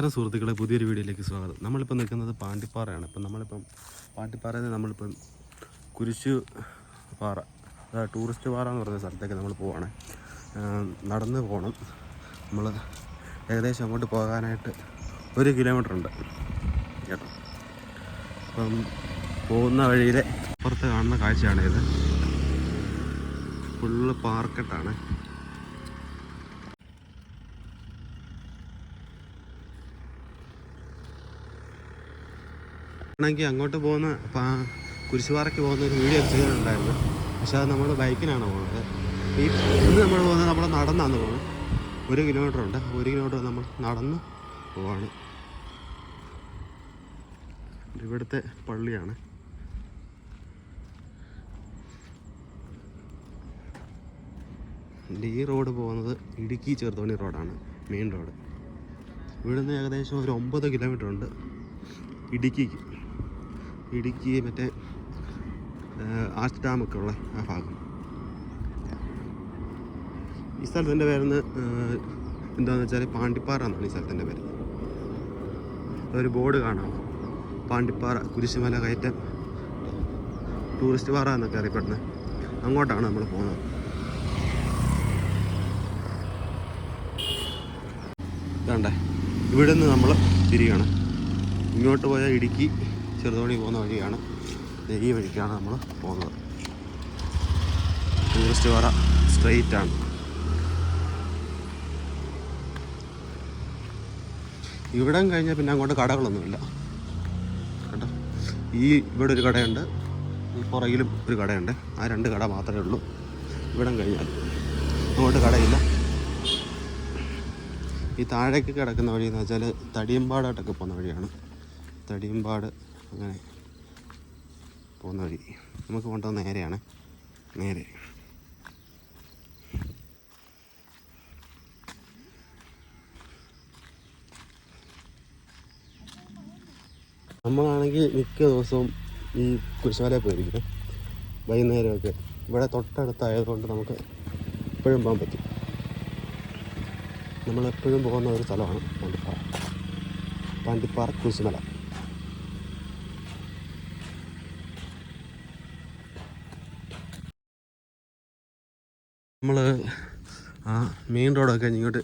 നമസ്കാരം സുഹൃത്തുക്കളെ പുതിയൊരു വീഡിയോയിലേക്ക് സ്വാഗതം. നമ്മളിപ്പോൾ നിൽക്കുന്നത് പാണ്ടിപ്പാറയാണ്. ഇപ്പം നമ്മളിപ്പം പാണ്ടിപ്പാറയിൽ നിന്ന് നമ്മളിപ്പം കുരിശു പാറ അതായത് ടൂറിസ്റ്റ് പാറ എന്ന് പറയുന്ന സ്ഥലത്തേക്ക് നമ്മൾ പോവാണ്. നടന്ന് പോകണം. നമ്മൾ ഏകദേശം അങ്ങോട്ട് പോകാനായിട്ട് ഒരു കിലോമീറ്റർ ഉണ്ട് കേട്ടോ. അപ്പം പോകുന്ന വഴിയിലെ പുറത്ത് കാണുന്ന കാഴ്ചയാണ് ഇത് ഫുള്ള് പാർക്കറ്റാണ് ആണെങ്കിൽ അങ്ങോട്ട് പോകുന്ന കുരിശുപാറയ്ക്ക് പോകുന്ന ഒരു വീഡിയോ ചെയ്തിട്ടുണ്ടായിരുന്നു പക്ഷെ അത് നമ്മൾ ബൈക്കിനാണ് പോകുന്നത് ഈ ഇന്ന് നമ്മൾ പോകുന്നത് നമ്മൾ നടന്നാണ് പോകുന്നത് ഒരു കിലോമീറ്റർ ഉണ്ട്. ഒരു കിലോമീറ്റർ നമ്മൾ നടന്ന് പോവാണ്. ഇവിടുത്തെ പള്ളിയാണ്. ഈ റോഡ് പോകുന്നത് ഇടുക്കി ചെറുതോണി റോഡാണ് മെയിൻ റോഡ് ഇവിടുന്ന് ഏകദേശം ഒരു ഒമ്പത് കിലോമീറ്റർ ഉണ്ട് ഇടുക്കിക്ക്. ഇടുക്കി മറ്റേ ആർച്ച് ഡാമൊക്കെ ഉള്ള ആ ഭാഗം. ഈ സ്ഥലത്തിന്റെ പേരെന്ന് എന്താണെന്ന് വെച്ചാൽ പാണ്ടിപ്പാറ എന്നാണ് ഈ സ്ഥലത്തിന്റെ പേര്. ഒരു ബോർഡ് കാണാം. പാണ്ടിപ്പാറ കുരിശുമല കയറ്റം ടൂറിസ്റ്റ് പാറ എന്നൊക്കെ അറിയപ്പെടുന്നത് അങ്ങോട്ടാണ് നമ്മൾ പോകുന്നത്. ഇതാണ്ടേ ഇവിടെ നിന്ന് നമ്മൾ തിരികണം ഇങ്ങോട്ട് പോയാൽ ഇടുക്കി ചെറുതോണി പോകുന്ന വഴിയാണ്. ഈ വഴിക്കാണ് നമ്മൾ പോകുന്നത്. ടൂറിസ്റ്റ് പാറ സ്ട്രെയിറ്റ് ആണ്. ഇവിടം കഴിഞ്ഞാൽ പിന്നെ അങ്ങോട്ട് കടകളൊന്നുമില്ല. കേട്ടോ ഈ ഇവിടെ ഒരു കടയുണ്ട്. പുറകിലും ഒരു കടയുണ്ട്. ആ രണ്ട് കട മാത്രമേ ഉള്ളൂ. ഇവിടം കഴിഞ്ഞാൽ അങ്ങോട്ട് കടയില്ല. ഈ താഴേക്ക് കിടക്കുന്ന വഴി എന്ന് വെച്ചാൽ തടിയമ്പാടായിട്ടൊക്കെ പോകുന്ന വഴിയാണ്. തടിയമ്പാട് അങ്ങനെ പോകുന്ന വഴി. നമുക്ക് കൊണ്ടുവന്ന നേരെയാണ്. നേരെ. നമ്മളാണെങ്കിൽ മിക്ക ദിവസവും ഈ കുരിശുമലയിൽ പോയിരിക്കും. വൈകുന്നേരമൊക്കെ. ഇവിടെ തൊട്ടടുത്തായതുകൊണ്ട് നമുക്ക് എപ്പോഴും പോകാൻ പറ്റും. നമ്മളെപ്പോഴും പോകുന്ന ഒരു സ്ഥലമാണ് പാണ്ടിപ്പാറ. പാണ്ടിപ്പാറ കുരിശുമല. നമ്മൾ ആ മെയിൻ റോഡൊക്കെ ഇങ്ങോട്ട്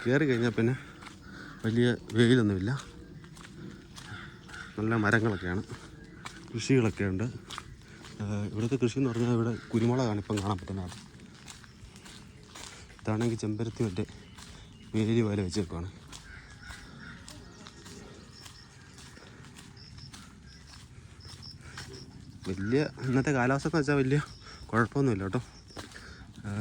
കയറി കഴിഞ്ഞാൽ പിന്നെ വലിയ വെയിലൊന്നുമില്ല. നല്ല മരങ്ങളൊക്കെയാണ്. കൃഷികളൊക്കെ ഉണ്ട്. ഇവിടുത്തെ കൃഷി എന്ന് പറഞ്ഞാൽ ഇവിടെ കുരുമുളകാണ് ഇപ്പം കാണാൻ പറ്റുന്നത്. ഇതാണെങ്കിൽ ചെമ്പരത്തി മറ്റേ വേലി പോലെ വെച്ചേക്കുവാണ് വലിയ ഇന്നത്തെ കാലാവസ്ഥ എന്ന് വെച്ചാൽ വലിയ കുഴപ്പമൊന്നുമില്ല കേട്ടോ.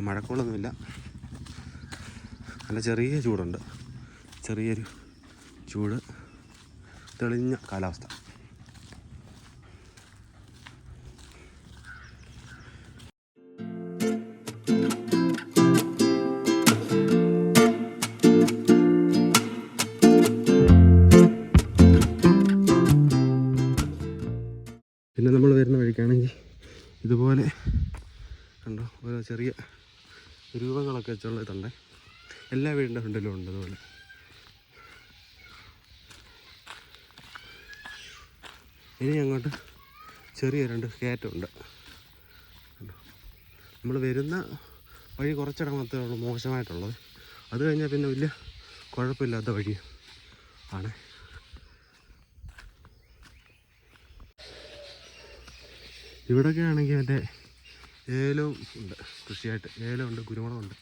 മഴക്കോളൊന്നുമില്ല. നല്ല ചെറിയ ചൂടുണ്ട്. ചെറിയൊരു ചൂട്. തെളിഞ്ഞ കാലാവസ്ഥ. കണ്ടോ ഓരോ ചെറിയ രൂപങ്ങളൊക്കെ വെച്ചുള്ള ഇതുണ്ട്. എല്ലാ വീടിന്റെ ഫ്രണ്ടിലും ഉണ്ട് അതുപോലെ. ഇനി അങ്ങോട്ട് ചെറിയ രണ്ട് കയറ്റമുണ്ട്. നമ്മൾ വരുന്ന വഴി കുറച്ചിടം മാത്രമേ ഉള്ളൂ മോശമായിട്ടുള്ളത്. അത് കഴിഞ്ഞാൽ പിന്നെ വലിയ കുഴപ്പമില്ലാത്ത വഴി ആണ്. ഇവിടെയൊക്കെ ആണെങ്കിൽ മറ്റേ ഏലവും ഉണ്ട് കൃഷിയായിട്ട്. ഏലമുണ്ട് കുരുമുളകുണ്ട്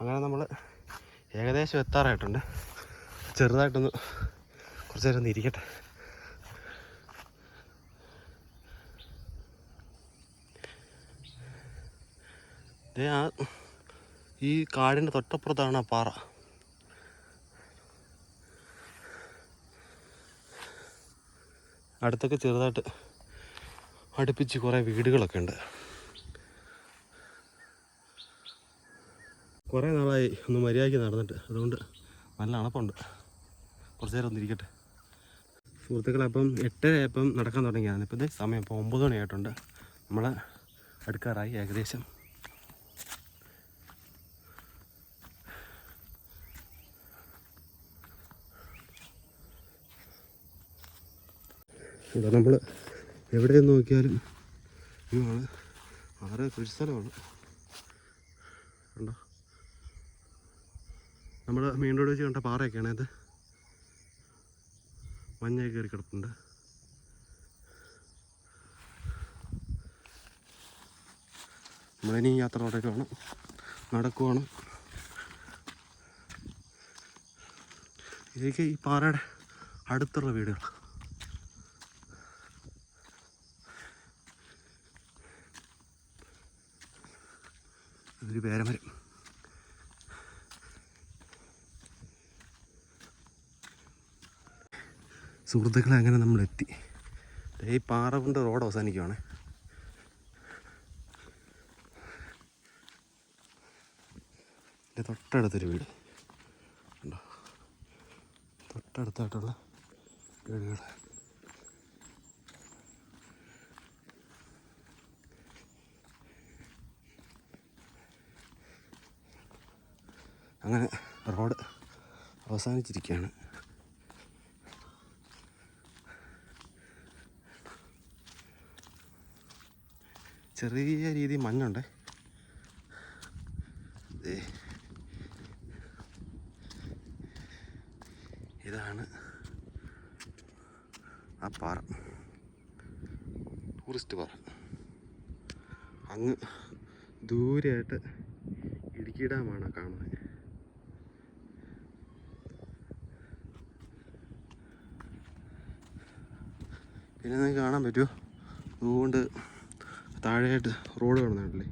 അങ്ങനെ നമ്മൾ ഏകദേശം എത്താറായിട്ടുണ്ട്. ചെറുതായിട്ടൊന്ന് കുറച്ച് നേരം ഒന്ന് ഇരിക്കട്ടെ. ദേ ആ ഈ കാടിന്റെ തൊട്ടപ്പുറത്താണ് ആ പാറ. അടുത്തൊക്കെ ചെറുതായിട്ട് അടുപ്പിച്ച് കുറേ വീടുകളൊക്കെ ഉണ്ട്. കുറേ നാളായി ഒന്ന് മര്യാദയ്ക്ക് നടന്നിട്ട്. അതുകൊണ്ട് നല്ല അണപ്പുണ്ട്. കുറച്ച് നേരം ഒന്നിരിക്കട്ടെ സുഹൃത്തുക്കളെ അപ്പം എട്ടരയപ്പം നടക്കാൻ തുടങ്ങിയതാണ്. ഇപ്പോൾ ഇത് സമയം. ഇപ്പോൾ ഒമ്പത് മണിയായിട്ടുണ്ട്. നമ്മൾ അടുക്കാറായി ഏകദേശം ഇവിടെ നമ്മൾ എവിടെ നോക്കിയാലും ഇതാണ്. വളരെ കൃഷി സ്ഥലമാണ്. കണ്ടോ? നമ്മൾ മെയിൻ റോഡ് വെച്ച് കണ്ട പാറയൊക്കെയാണ് ഇത്. മഞ്ഞ കയറി കിടപ്പുണ്ട്. നമ്മളിനി യാത്ര തുടരുവാണ് നടക്കുവാണ്. ഇതൊക്കെ ഈ പാറയുടെ അടുത്തുള്ള വീടുകൾ ഇതൊരു പേരമരം. സുഹൃത്തുക്കളെ അങ്ങനെ ദേ ഈ പാറ കൊണ്ട് റോഡ് അവസാനിക്കുവാണ്. എന്റെ തൊട്ടടുത്തൊരു വീട്. ഉണ്ടോ തൊട്ടടുത്തായിട്ടുള്ള വീടുകൾ അങ്ങനെ റോഡ് അവസാനിച്ചിരിക്കുകയാണ്. ചെറിയ രീതിയിൽ മഞ്ഞുണ്ട്. ഇതാണ് ആ പാറ. ടൂറിസ്റ്റ് പാറ. അങ്ങ് ദൂരെയായിട്ട് ഇടുക്കി ഡാമാണ് കാണുന്നത്. പിന്നെ നിങ്ങൾക്ക് കാണാൻ പറ്റുമോ? അതുകൊണ്ട് താഴെയായിട്ട് റോഡ് കാണുന്നുണ്ടല്ലേ?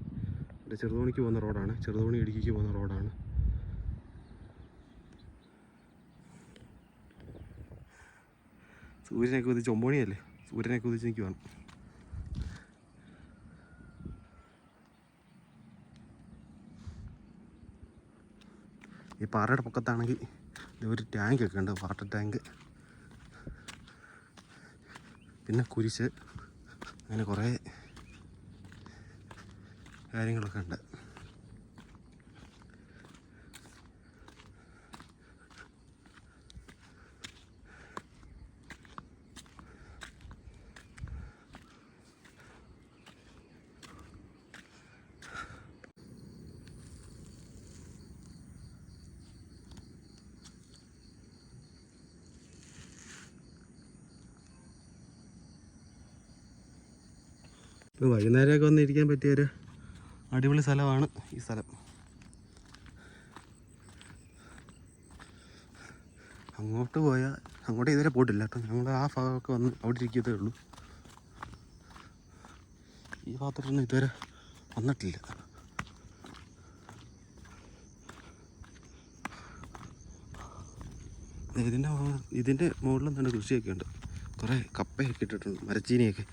എന്റെ ചെറുതോണിക്ക് പോകുന്ന റോഡാണ്. ചെറുതോണി ഇടുക്കിക്ക് പോകുന്ന റോഡാണ്. സൂര്യനൊക്കെ കുതിച്ച് ഒമ്പണിയല്ലേ? സൂര്യനൊക്കെ എനിക്ക് നിൽക്കുവാണ് ഈ പാറയുടെ പൊക്കത്താണെങ്കിൽ ടാങ്ക് ഒക്കെ ഉണ്ട് വാട്ടർ ടാങ്ക്. പിന്നെ കുരിശ് അങ്ങനെ കുറേ കാര്യങ്ങളൊക്കെ ഉണ്ട്. ഇപ്പോൾ വൈകുന്നേരമൊക്കെ വന്നിരിക്കാൻ പറ്റിയൊരു അടിപൊളി സ്ഥലമാണ് ഈ സ്ഥലം. അങ്ങോട്ട് പോയാൽ അങ്ങോട്ട് ഇതുവരെ പോയിട്ടില്ല കേട്ടോ. ഞങ്ങൾ ആ ഭാഗമൊക്കെ വന്ന് അവിടെ ഇരിക്കത്തേ ഉള്ളൂ. ഈ ഭാഗത്തോട്ടൊന്നും ഇതുവരെ വന്നിട്ടില്ല. ഇതിന്റെ ഇതിന്റെ മുകളിൽ തന്നെ കൃഷിയൊക്കെ ഉണ്ട്. കുറേ കപ്പയൊക്കെ ഇട്ടിട്ടുണ്ട്. മരച്ചീനിയൊക്കെ.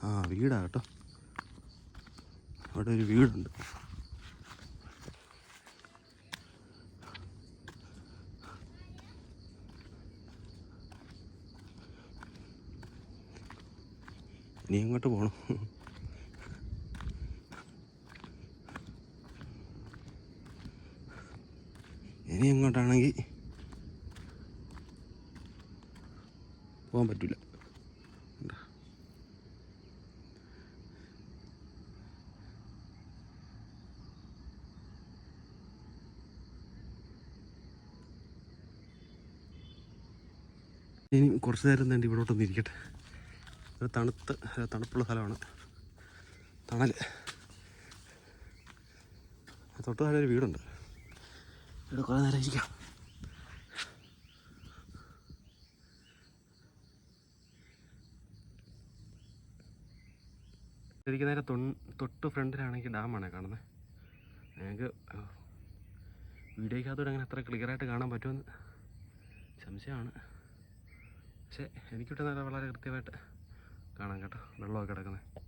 ആ വീടാ കേട്ടോ. അവിടെ ഒരു വീടുണ്ട്. നീ അങ്ങോട്ട് പോകണം ഇനി അങ്ങോട്ടാണെങ്കിൽ പോകാൻ പറ്റില്ല ഇനി കുറച്ച് നേരം തന്നെ ഇവിടോട്ടൊന്ന് ഇരിക്കട്ടെ. ഒരു തണുത്ത് തണുപ്പുള്ള സ്ഥലമാണ്. തണൽ തൊട്ട് താഴെ ഒരു വീടുണ്ട്. ഇവിടെ കുറേ നേരം ഇരിക്കാം. ശരിക്കും നേരെ തൊട്ട് ഫ്രണ്ടിലാണെങ്കിൽ ഡാമാണ് കാണുന്നത്. ഞങ്ങൾക്ക് വീഡിയോയ്ക്കകത്തോടെ അങ്ങനെ അത്ര ക്ലിയറായിട്ട് കാണാൻ പറ്റുമെന്ന് സംശയമാണ്. പക്ഷേ എനിക്ക് നല്ല വളരെ കൃത്യമായിട്ട് കാണാം കേട്ടോ. വെള്ളമൊക്കെ കിടക്കുന്നത്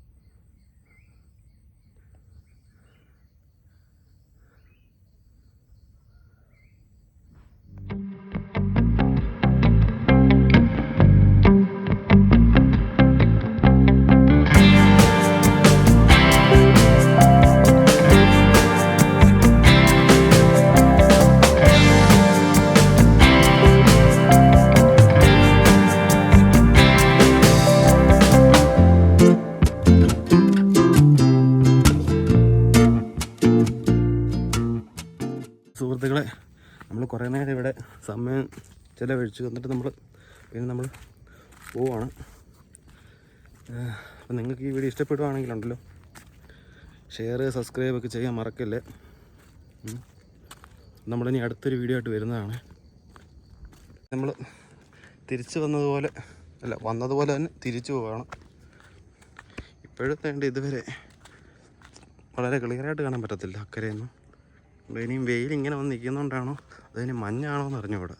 സുഹൃത്തുക്കളെ നമ്മൾ കുറേ നേരം ഇവിടെ സമയം ചിലവഴിച്ചു. എന്നിട്ട് നമ്മൾ പിന്നെ നമ്മൾ പോവാണ്. അപ്പം നിങ്ങൾക്ക് ഈ വീഡിയോ ഇഷ്ടപ്പെടുവാണെങ്കിലുണ്ടല്ലോ. ഷെയർ സബ്സ്ക്രൈബ് ഒക്കെ ചെയ്യാൻ മറക്കല്ലേ. നമ്മളിനി അടുത്തൊരു വീഡിയോ ആയിട്ട് വരുന്നതാണ്. നമ്മൾ തിരിച്ചു വന്നതുപോലെ അല്ല വന്നതുപോലെ തന്നെ തിരിച്ചു പോവുകയാണ് ഇപ്പോഴത്തെ ഇതുവരെ വളരെ ക്ലിയറായിട്ട് കാണാൻ പറ്റത്തില്ല അക്കരയൊന്നും. ഇനിയും വെയിൽ ഇങ്ങനെ വന്ന് നിൽക്കുന്നതുകൊണ്ടാണോ അതിന് മഞ്ഞാണോ എന്ന് അറിഞ്ഞുകൂടാ.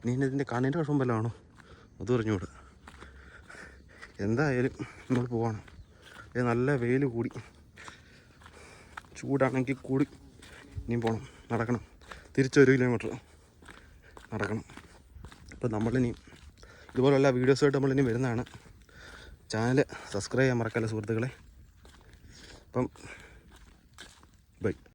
ഇനി ഇനി ഇതിന്റെ കണ്ണിന്റെ വിഷം വല്ലതാണോ? അത് അറിഞ്ഞുകൂടാ. എന്തായാലും നമ്മൾ പോവാണ്. അത് നല്ല വെയിൽ കൂടി. ചൂടാണെങ്കിൽ കൂടി ഇനിയും പോകണം നടക്കണം. തിരിച്ചൊരു കിലോമീറ്റർ നടക്കണം. അപ്പോൾ നമ്മളിനി ഇതുപോലുള്ള വീഡിയോസായിട്ട് നമ്മളിനി വരുന്നതാണ്. ചാനൽ സബ്സ്ക്രൈബ് ചെയ്യാൻ മറക്കല്ല സുഹൃത്തുക്കളെ? അപ്പം ബൈ.